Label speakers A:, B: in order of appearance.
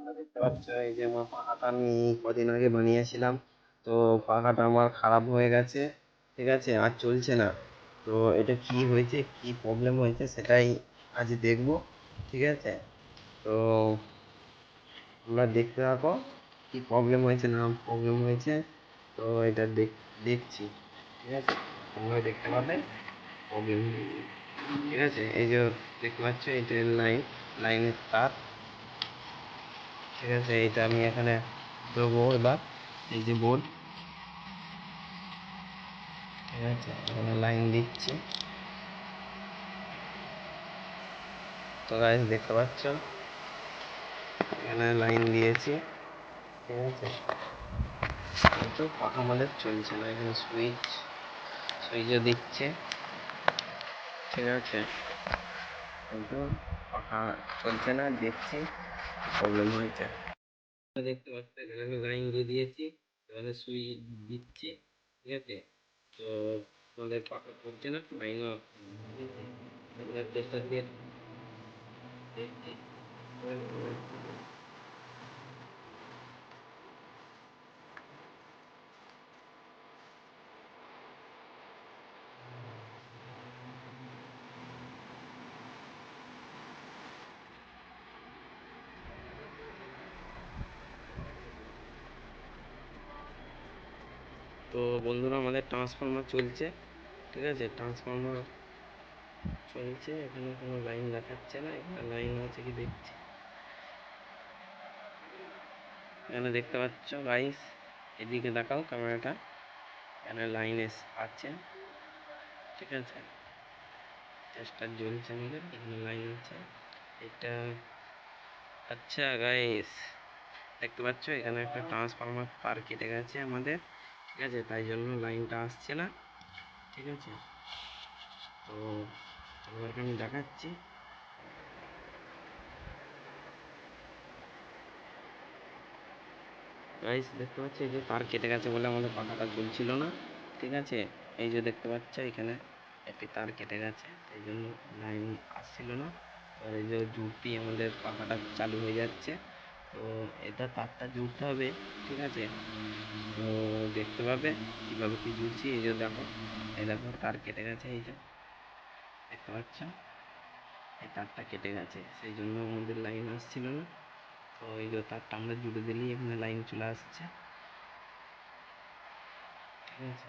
A: তোমরা দেখতে পাচ্ছ, এই যে আমার পাখাটা আমি কদিন আগে বানিয়েছিলাম। তো পাখাটা আমার খারাপ হয়ে গেছে, ঠিক আছে, আর চলছে না। তো এটা কি হয়েছে, কি প্রবলেম হয়েছে সেটাই আজ দেখব, ঠিক আছে? তো তোমরা দেখতে থাকো, কি প্রবলেম হয়েছে, না প্রবলেম হয়েছে। তো এটা দেখ, দেখছি, ঠিক আছে? তোমরা দেখতে পাবে প্রবলেম ঠিক আছে? এই যে দেখতে পাচ্ছ, এটা লাইন, লাইনের তার। ঠিক আছে, এইটা আমি এখানে দেবো এবার, এই যে বোর্ড। ঠিক আছে, এখানে লাইন দিচ্ছি। তো গাইজ দেখতে পাচ্ছ? এখানে লাইন দিয়েছি। ঠিক আছে। কিন্তু পাখা আমাদের চলছে না, এখানে সুইচ, সুইচও দিচ্ছে। ঠিক আছে। কিন্তু পাখা চলছে না, দেখছি প্রবলেম হয়েছে। দেখতে পাচ্ছি, এখানে আমি লাইন দিয়ে দিয়েছি এখানে সুইচ দিচ্ছি, ঠিক আছে? তো আমাদের পাখা চলছে না? লাইনও চেষ্টা দিয়ে দেখছি। তো বন্ধুরা, আমাদের ট্রান্সফর্মার চলছে, ঠিক আছে? ট্রান্সফর্মার চলছে, এখানে কোনো লাইন দেখাচ্ছে না। এখানে লাইন আছে কি দেখছি? এখানে দেখতে পাচ্ছ গাইস এদিকে দেখাও ক্যামেরাটা এখানে লাইন এস, আছে, ঠিক আছে? চেষ্টা জ্বলছে আমাদের, এখানে লাইন আছে। এটা আচ্ছা গাইস দেখতে পাচ্ছ, এখানে একটা ট্রান্সফর্মার তার কেটে গেছে আমাদের। ঠিক আছে? তাই জন্য লাইনটা আসছে না। ঠিক আছে? তো তোমাদেরকে আমি দেখাচ্ছি। গাইস দেখতে পাচ্ছি এই যে তার কেটে গেছে বলে আমাদের পাখাটা চলছিল না। ঠিক আছে? এই যে দেখতে পাচ্ছ এখানে একটি তার কেটে গেছে। এই জন্য লাইন আসছিল না। এই যে জুড়তেই আমাদের পাখাটা চালু হয়ে যাচ্ছে। তো এটা তারটা জুড়তে হবে, ঠিক আছে? তো দেখতে পাবে কীভাবে কী জুড়ছি, এই যে দেখো, এই দেখো, তার কেটে গেছে, এই যে। দেখতে পাচ্ছ? এই তারটা কেটে গেছে, সেই জন্য আমাদের লাইন আসছিল না। তো এই যে তারটা আমরা জুড়ে দিলেই এখানে লাইন চলে আসছে। ঠিক আছে?